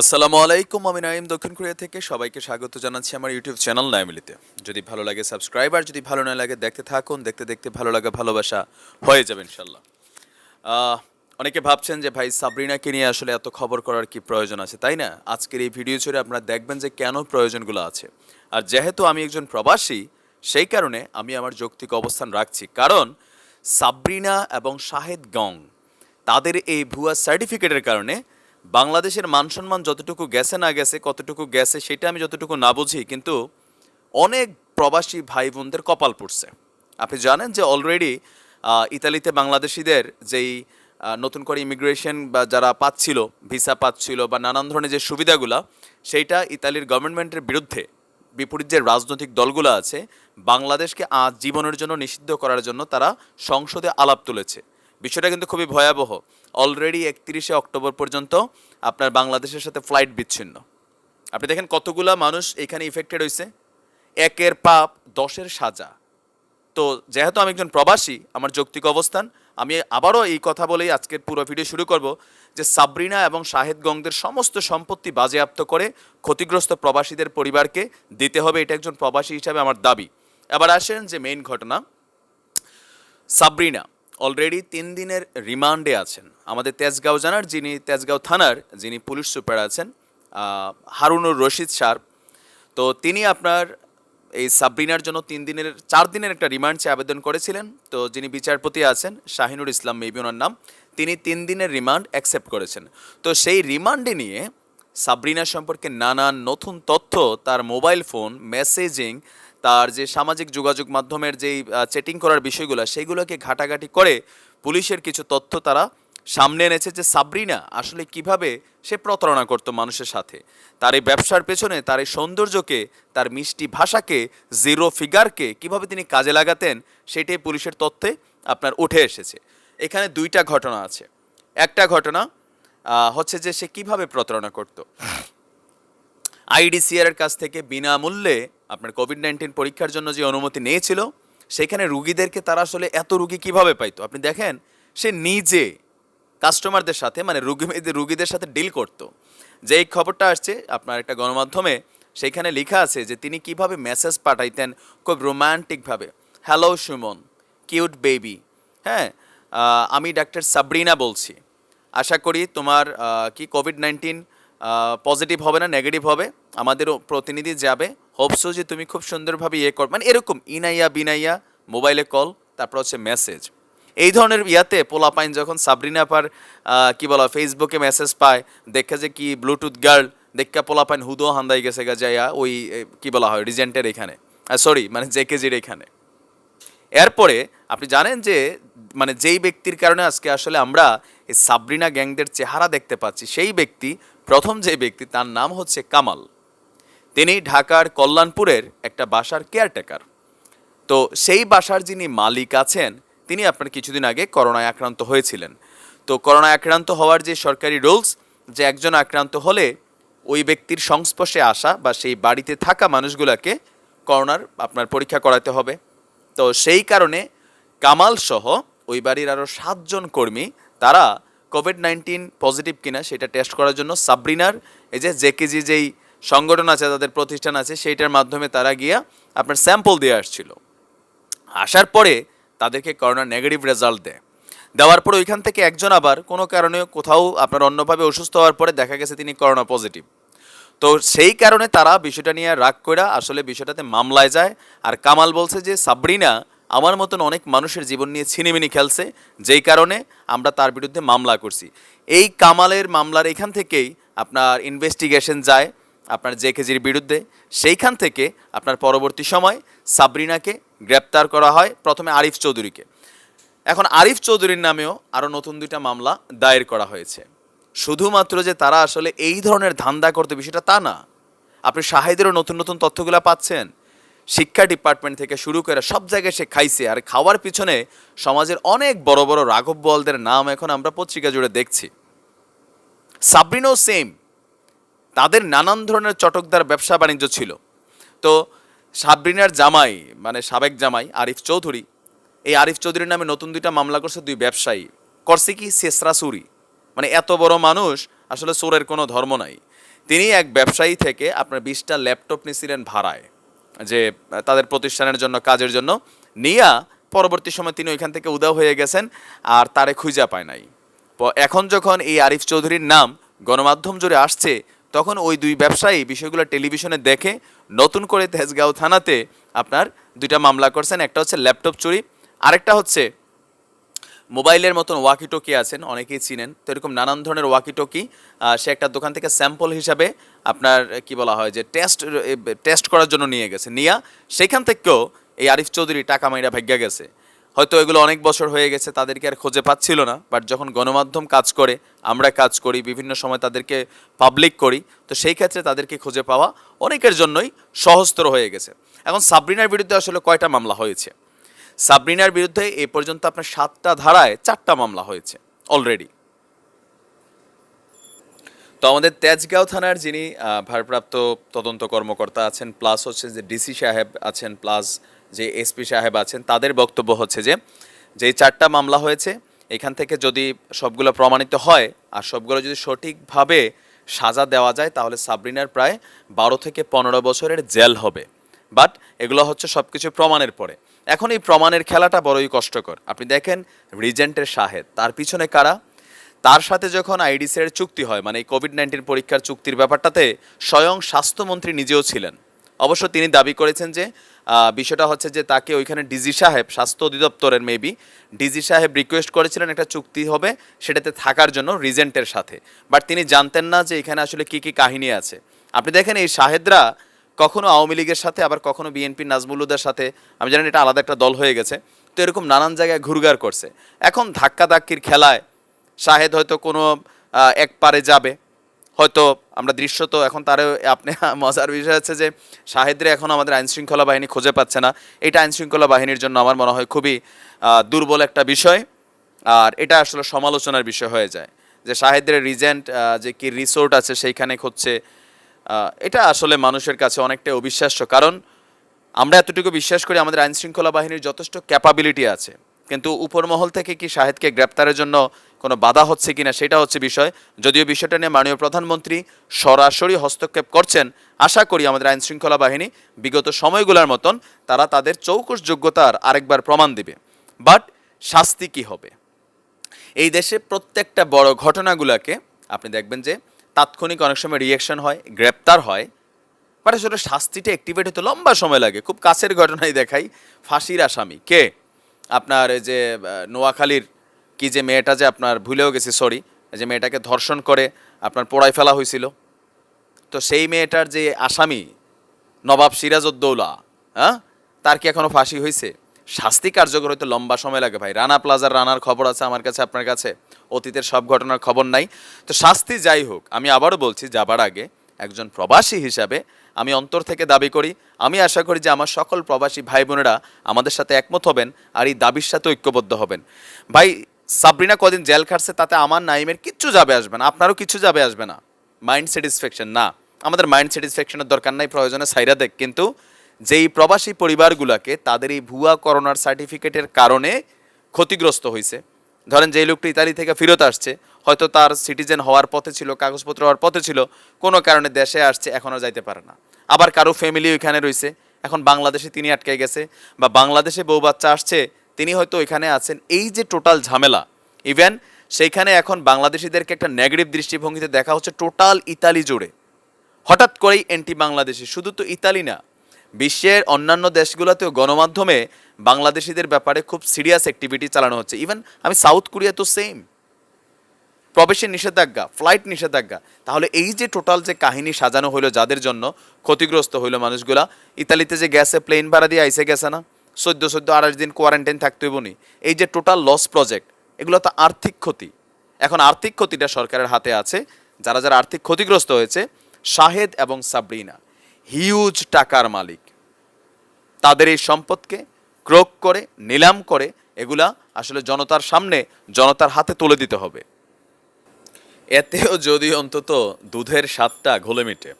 আসসালামু আলাইকুম, আমি নাইম দক্ষিণ কোরিয়া থেকে। সবাইকে স্বাগত জানাচ্ছি আমার ইউটিউব চ্যানেল নাইমিলিতে যদি ভালো লাগে সাবস্ক্রাইব, আর যদি ভালো না লাগে দেখতে থাকুন, দেখতে দেখতে ভালো লাগা, ভালোবাসা হয়ে যাবে ইনশাল্লাহ অনেকে ভাবছেন যে, ভাই, সাবরিনাকে নিয়ে আসলে এত খবর করার কি প্রয়োজন আছে? তাই না? আজকের এই ভিডিও জুড়ে আপনারা দেখবেন যে কেন প্রয়োজনগুলো আছে। আর যেহেতু আমি একজন প্রবাসী, সেই কারণে আমি আমার যৌক্তিক অবস্থান রাখছি। কারণ সাবরিনা এবং শাহেদ গং, তাদের এই ভুয়া সার্টিফিকেটের কারণে বাংলাদেশের মান সম্মান যতটুকু গেছে না গেছে, কতটুকু গেছে সেটা আমি যতটুকু না বুঝি, কিন্তু অনেক প্রবাসী ভাই বোনদের কপাল পড়ছে। আপনি জানেন যে অলরেডি ইতালিতে বাংলাদেশিদের যেই নতুন করে ইমিগ্রেশন বা যারা পাচ্ছিল ভিসা পাচ্ছিল বা নানান ধরনের যে সুবিধাগুলা, সেইটা ইতালির গভর্নমেন্টের বিরুদ্ধে বিপরীত যে রাজনৈতিক দলগুলো আছে, বাংলাদেশকে আজ জীবনের জন্য নিষিদ্ধ করার জন্য তারা সংসদে আলাপ তুলেছে। বিষয়টা কিন্তু খুবই ভয়াবহ। অলরেডি একত্রিশে অক্টোবর পর্যন্ত আপনার বাংলাদেশের সাথে ফ্লাইট বিচ্ছিন্ন। আপনি দেখেন কতগুলা মানুষ এখানে ইফেক্টেড হয়েছে একের পাপ, দশের সাজা। তো যেহেতু আমি একজন প্রবাসী, আমার যৌক্তিক অবস্থান, আমি আবারও এই কথা বলেই আজকের পুরো ভিডিও শুরু করব যে সাবরিনা এবং শাহেদ গংদের সমস্ত সম্পত্তি বাজেয়াপ্ত করে ক্ষতিগ্রস্ত প্রবাসীদের পরিবারকে দিতে হবে, এটা একজন প্রবাসী হিসাবে আমার দাবি। এবার আসেন যে মেইন ঘটনা। সাবরিনা অলরেডি তিন দিনের রিমান্ডে আছেন। আমাদের তেজগাঁও জানার যিনি তেজগাঁও থানার যিনি পুলিশ সুপার আছেন হারুনুর রশিদ স্যার তো তিনি আপনার এই সাবরিনার জন্য তিন দিনের, চার দিনের একটা রিমান্ড চেয়ে আবেদন করেছিলেন। তো যিনি বিচারপতি আছেন শাহিনুর ইসলাম মেবি ওনার নাম, তিনি তিন দিনের রিমান্ড অ্যাকসেপ্ট করেছেন। তো সেই রিমান্ডে নিয়ে সাবরিনা সম্পর্কে নানান নতুন তথ্য, তার মোবাইল ফোন মেসেজিং তার যে সামাজিক যোগাযোগ মাধ্যমের যেই চেটিং করার বিষয়গুলো সেইগুলোকে ঘাটাঘাটি করে পুলিশের কিছু তথ্য তারা সামনে এনেছে যে সাবরিনা আসলে কীভাবে সে প্রতারণা করতো মানুষের সাথে। তার এই ব্যবসার পেছনে তার এই সৌন্দর্যকে তার মিষ্টি ভাষাকে জিরো ফিগারকে কীভাবে তিনি কাজে লাগাতেন সেটাই পুলিশের তথ্যে আপনার উঠে এসেছে। এখানে দুইটা ঘটনা আছে। একটা ঘটনা হচ্ছে যে সে কীভাবে প্রতারণা করতো। আইডিসিআর এর কাছ থেকে বিনামূল্যে আপনার কোভিড নাইন্টিন পরীক্ষার জন্য যে অনুমতি নিয়েছিল, সেখানে রুগীদেরকে তারা আসলে এত রুগী কীভাবে পাইতো? আপনি দেখেন, সে নিজে কাস্টমারদের সাথে মানে রুগী রুগীদের সাথে ডিল করতো। যে এই খবরটা আসছে, আপনার একটা গণমাধ্যমে সেইখানে লেখা আছে যে তিনি কীভাবে মেসেজ পাঠাইতেন খুব রোমান্টিকভাবে হ্যালো সুমন কিউট বেবি হ্যাঁ আমি ডাক্তার সাবরিনা বলছি। আশা করি তোমার কি কোভিড নাইন্টিন পজিটিভ হবে না নেগেটিভ হবে? আমাদের প্রতিনিধি যাবে। হোপসো যে তুমি খুব সুন্দরভাবে ইয়ে কর মানে এরকম, ইনাইয়া বিনাইয়া, মোবাইলে কল, তারপর হচ্ছে মেসেজ। এই ধরনের ইয়াতে পোলাপাইন যখন সাবরিনা পার কি বলা ফেসবুকে মেসেজ পায়, দেখে যে কি ব্লুটুথ গার্ল দেখা পোলাপাইন হুদো হান্দাই গেছে গা যাইয়া ওই কি বলা হয় রিজেন্টের এখানে। সরি মানে জেকেজির এখানে। এরপরে আপনি জানেন যে মানে যেই ব্যক্তির কারণে আজকে আসলে আমরা এই সাবরিনা গ্যাংদের চেহারা দেখতে পাচ্ছি, সেই ব্যক্তি, প্রথম যে ব্যক্তি, তার নাম হচ্ছে কামাল। তিনি ঢাকার কল্যাণপুরের একটা বাসার কেয়ারটেকার। তো সেই বাসার যিনি মালিক আছেন, তিনি আপনার কিছুদিন আগে করোনায় আক্রান্ত হয়েছিলেন। তো করোনায় আক্রান্ত হওয়ার যে সরকারি রুলস, যে একজন আক্রান্ত হলে ওই ব্যক্তির সংস্পর্শে আসা বা সেই বাড়িতে থাকা মানুষগুলোকে করোনার আপনার পরীক্ষা করাতে হবে। তো সেই কারণে কামাল সহ ওই বাড়ির আরও সাতজন কর্মী, তারা কোভিড নাইন্টিন পজিটিভ কিনা সেটা টেস্ট করার জন্য সাবরিনার, এই যে জেকেজি যেই সংগঠন আছে, তাদের প্রতিষ্ঠান আছে, সেইটার মাধ্যমে তারা গিয়া আপনার স্যাম্পল দিয়ে আসছিল। আসার পরে তাদেরকে করোনা নেগেটিভ রেজাল্ট দেয়। দেওয়ার পরে ওইখান থেকে একজন আবার কোনো কারণে কোথাও আপনার অন্যভাবে অসুস্থ হওয়ার পরে দেখা গেছে তিনি করোনা পজিটিভ তো সেই কারণে তারা বিষয়টা নিয়ে রাগ করে আসলে বিষয়টাতে মামলায় যায়। আর কামাল বলছে যে, সাবরিনা, আমার মতন অনেক মানুষের জীবন নিয়ে ছিনিমিনি খেলছে, যেই কারণে আমরা তার বিরুদ্ধে মামলা করছি। এই কামালের মামলার এখান থেকেই আপনার ইনভেস্টিগেশন যায়। আপনার জেকেজির বিরুদ্ধে, সেইখান থেকে আপনার পরবর্তী সময় সাবরিনাকে গ্রেপ্তার করা হয় প্রথমে আরিফ চৌধুরীকে। এখন আরিফ চৌধুরীর নামেও আরও নতুন দুইটা মামলা দায়ের করা হয়েছে। শুধুমাত্র যে তারা আসলে এই ধরনের ধান্দা করতে বিষয়টা তা না। আপনি শাহিদেরও নতুন নতুন তথ্যগুলো পাচ্ছেন। শিক্ষা ডিপার্টমেন্ট থেকে শুরু করে সব জায়গায় সে খাইছে, আর খাওয়ার পিছনে সমাজের অনেক বড় বড় রাঘব বলদের নাম এখন আমরা পত্রিকা জুড়ে দেখছি। সাবরিনও সেম তাদের নানান ধরনের চটকদার ব্যবসা বাণিজ্য ছিল। তো সাবরিনার জামাই মানে সাবেক জামাই আরিফ চৌধুরী, এই আরিফ চৌধুরীর নামে নতুন দুইটা মামলা করছে দুই ব্যবসায়ী। করছে কি? সেসরা সুরি। মানে এত বড় মানুষ, আসলে চোরের কোনো ধর্ম নাই। তিনি এক ব্যবসায়ী থেকে আপনার বিশটা ল্যাপটপ নিয়েছিলেন ভাড়ায়, যে তাদের প্রতিষ্ঠানের জন্য, কাজের জন্য। নিয়া পরবর্তী সময় তিনি ওইখান থেকে উদাও হয়ে গেছেন আর তারে খুঁজা পায় নাই। এখন যখন এই আরিফ চৌধুরীর নাম গণমাধ্যম জুড়ে আসছে তখন ওই দুই ব্যবসায়ী বিষয়গুলো টেলিভিশনে দেখে নতুন করে তেজগাঁও থানাতে আপনার দুইটা মামলা করছেন। একটা হচ্ছে ল্যাপটপ চুরি, আরেকটা হচ্ছে মোবাইলের মতন ওয়াকি টকি আছেন, অনেকেই চিনেন। তো এরকম নানান ধরনের ওয়াকি টকি সে একটা দোকান থেকে স্যাম্পল হিসাবে আপনার কি বলা হয় যে টেস্ট টেস্ট করার জন্য নিয়ে গেছে। নিয়া, সেখান থেকেও এই আরিফ চৌধুরী টাকা মাইরা ভাগ্যা গেছে। হয়তো এগুলো অনেক বছর হয়ে গেছে, তাদেরকে আর খুঁজে পাচ্ছিল না বাট যখন গণমাধ্যম কাজ করে, আমরা কাজ করি, বিভিন্ন সময় তাদেরকে পাবলিক করি, তো সেই ক্ষেত্রে তাদেরকে খুঁজে পাওয়া অনেকের জন্যই সহজতর হয়ে গেছে। এখন সাবরিনার বিরুদ্ধে আসলে কয়টা মামলা হয়েছে? সাবরিনার বিরুদ্ধে এ পর্যন্ত আপনার সাতটা ধারায় চারটা মামলা হয়েছে অলরেডি তো আমাদের তেজগাঁও থানার যিনি ভারপ্রাপ্ত তদন্ত কর্মকর্তা আছেন প্লাস হচ্ছে যে ডিসি সাহেব আছেন প্লাস যে এসপি সাহেব আছেন, তাদের বক্তব্য হচ্ছে যে যে চারটা মামলা হয়েছে, এখান থেকে যদি সবগুলো প্রমাণিত হয়, আর সবগুলো যদি সঠিকভাবে সাজা দেওয়া যায়, তাহলে সাবরিনার প্রায় বারো থেকে পনেরো বছরের জেল হবে। বাট এগুলো হচ্ছে সব কিছু প্রমাণের পরে। এখন এই প্রমাণের খেলাটা বড়ই কষ্টকর। আপনি দেখেন, রিজেন্টের শাহেদ, তার পিছনে কারা? তার সাথে যখন আইডিসের চুক্তি হয় মানে কোভিড নাইন্টিন পরীক্ষার চুক্তির ব্যাপারটাতে, স্বয়ং স্বাস্থ্যমন্ত্রী নিজেও ছিলেন। অবশ্য তিনি দাবি করেছেন যে বিষয়টা হচ্ছে যে তাকে ওইখানে ডিজি সাহেব, স্বাস্থ্য অধিদপ্তরের মেবি ডিজি সাহেব রিকোয়েস্ট করেছিলেন একটা চুক্তি হবে সেটাতে থাকার জন্য রিজেন্টের সাথে। বাট তিনি জানতেন না যে এখানে আসলে কি কি কাহিনী আছে। আপনি দেখেন এই শাহেদরা কখনো আওয়ামী লীগের সাথে, আবার কখনো বিএনপি নাজমুলুদের সাথে, আমি জানি এটা আলাদা একটা দল হয়ে গেছে, তো এরকম নানান জায়গায় ঘুরঘার করছে। এখন ধাক্কা ধাক্কির খেলায় শাহেদ হয়তো কোনো এক পারে যাবে। হয়তো আমরা দৃশ্য তো এখন তার আপনি, মজার বিষয় হচ্ছে যে শাহেদরে এখন আমাদের আইন শৃঙ্খলা বাহিনী খুঁজে পাচ্ছে না। এটা আইন শৃঙ্খলা বাহিনীর জন্য আমার মনে হয় খুবই দুর্বল একটা বিষয়। আর এটা আসলে সমালোচনার বিষয় হয়ে যায়। যে শাহেদের রিজেন্ট যে কি রিসোর্ট আছে সেইখানে খুঁজছে এটা আসলে মানুষের কাছে অনেকটা অবিশ্বাস্য। কারণ আমরা এতটুকু বিশ্বাস করি আমাদের আইন শৃঙ্খলা বাহিনীর যথেষ্ট ক্যাপাবিলিটি আছে। কিন্তু উপর মহল থেকে কি শাহেদকে গ্রেপ্তারের জন্য কোনো বাধা হচ্ছে কিনা সেটা হচ্ছে বিষয়। যদিও বিষয়টা নিয়ে মাননীয় প্রধানমন্ত্রী সরাসরি হস্তক্ষেপ করছেন, আশা করি আমাদের আইন শৃঙ্খলা বাহিনী বিগত সময়গুলোর মতন তারা তাদের চৌকস যোগ্যতার আরেকবার প্রমাণ দিবে। বাট শাস্তি কি হবে? এই দেশে প্রত্যেকটা বড় ঘটনাগুলোকে আপনি দেখবেন যে তাৎক্ষণিক অনেক সময় রিয়েকশন হয়, গ্রেপ্তার হয় বাট আসলে শাস্তিটা অ্যাক্টিভেট হতে লম্বা সময় লাগে। খুব কাছের ঘটনাই দেখাই, ফাঁসির আসামি। কে? আপনার যে নোয়াখালীর কি যে মেয়েটা যে আপনার ভুলেও গেছি সরি যে মেয়েটাকে ধর্ষণ করে আপনার পোড়ায় ফেলা হয়েছিল। তো সেই মেয়েটার যে আসামি নবাব সিরাজউদ্দৌলা হ্যাঁ তার কি এখনও ফাঁসি হয়েছে? শাস্তি কার্যকর হইতে লম্বা সময় লাগে ভাই। রানা প্লাজার রানার খবর আছে আমার কাছে, আপনার কাছে? অতীতের সব ঘটনার খবর নাই। তো শাস্তি যাই হোক, আমি আবারও বলছি, যাবার আগে একজন প্রবাসী হিসাবে আমি অন্তর থেকে দাবি করি, আমি আশা করি যে আমার সকল প্রবাসী ভাই বোনেরা আমাদের সাথে একমত হবেন আর এই দাবির সাথে ঐক্যবদ্ধ হবেন। ভাই, সাবরিনা কদিন জেল খাটছে তাতে আমার নাইমের কিচ্ছু যাবে আসবে না, আপনারও কিছু যাবে আসবে না। মাইন্ড স্যাটিসফ্যাকশন না। আমাদের মাইন্ড স্যাটিসফ্যাকশনের দরকার নাই, প্রয়োজনে সাইরা দেখ, কিন্তু যেই প্রবাসী পরিবারগুলোকে তাদের এই ভুয়া করোনার সার্টিফিকেটের কারণে ক্ষতিগ্রস্ত হয়েছে ধরেন যেই লোকটি ইতালি থেকে ফেরত আসছে, হয়তো তার সিটিজেন হওয়ার পথে ছিল, কাগজপত্র হওয়ার পথে ছিল, কোনো কারণে দেশে আসছে এখনও যাইতে পারে না। আবার কারও ফ্যামিলি ওইখানে রয়েছে। এখন বাংলাদেশে তিনি আটকে গেছে বা বাংলাদেশে বউ বাচ্চা আসছে, তিনি হয়তো ওইখানে আছেন। এই যে টোটাল ঝামেলা ইভেন সেইখানে এখন বাংলাদেশিদেরকে একটা নেগেটিভ দৃষ্টিভঙ্গিতে দেখা হচ্ছে টোটাল ইতালি জুড়ে। হঠাৎ করেই এন্টি বাংলাদেশি, শুধু তো ইতালি না, বিশ্বের অন্যান্য দেশগুলোতেও গণমাধ্যমে বাংলাদেশিদের ব্যাপারে খুব সিরিয়াস অ্যাক্টিভিটি চালানো হচ্ছে। ইভেন আমি সাউথ কোরিয়া তো সেম প্রবেশের নিষেধাজ্ঞা ফ্লাইট নিষেধাজ্ঞা, তাহলে এই যে টোটাল যে কাহিনী সাজানো হলো যাদের জন্য ক্ষতিগ্রস্ত হইল মানুষগুলা, ইতালিতে যে গ্যাসে প্লেন ভাড়া দিয়ে আইসে গেছে না? চোদ্দ চোদ্দ আড়াইশ দিন কোয়ারেন্টাইন থাকতে হইব নি। এই যে টোটাল লস প্রজেক্ট এগুলো তো আর্থিক ক্ষতি। এখন আর্থিক ক্ষতিটা সরকারের হাতে আছে, যারা যারা আর্থিক ক্ষতিগ্রস্ত হয়েছে, শাহেদ এবং সাবরিনা হিউজ টাকার মালিক। তাদের এই সম্পদকে ক্রোক করে, নিলাম করে, এগুলা আসলে জনতার সামনে, জনতার হাতে তুলে দিতে হবে। এতেও যদি অন্তত দুধের স্বাদটা ঘোলে মিটে।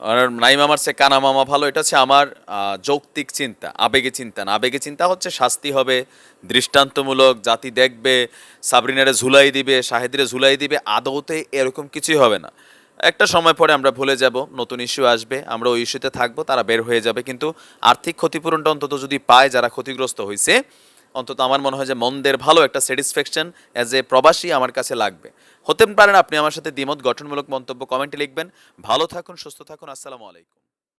আর নাইম আমার সে কানা মামা ভালো, এটা হচ্ছে আমার যৌক্তিক চিন্তা, আবেগে চিন্তা। না, আবেগে চিন্তা হচ্ছে শাস্তি হবে, দৃষ্টান্তমূলক, জাতি দেখবে, সাবরিনারে ঝুলাই দিবে, শাহেদিরে ঝুলাই দিবে, আদৌতে এরকম কিছুই হবে না। একটা সময় পরে আমরা ভুলে যাব, নতুন ইস্যু আসবে, আমরা ওই ইস্যুতে থাকব, তারা বের হয়ে যাবে। কিন্তু আর্থিক ক্ষতিপূরণটা অন্তত যদি পায়, যারা ক্ষতিগ্রস্ত হয়েছে অন্তত আমার মনে হয় যে মন্দের ভালো একটা স্যাটিসফ্যাকশন অ্যাজ এ প্রবাসী আমার কাছে লাগবে। হতে পারেন আপনি আমার সাথে দ্বিমত গঠনমূলক মন্তব্য কমেন্টে লিখবেন। ভালো থাকুন, সুস্থ থাকুন, আসসালামু আলাইকুম।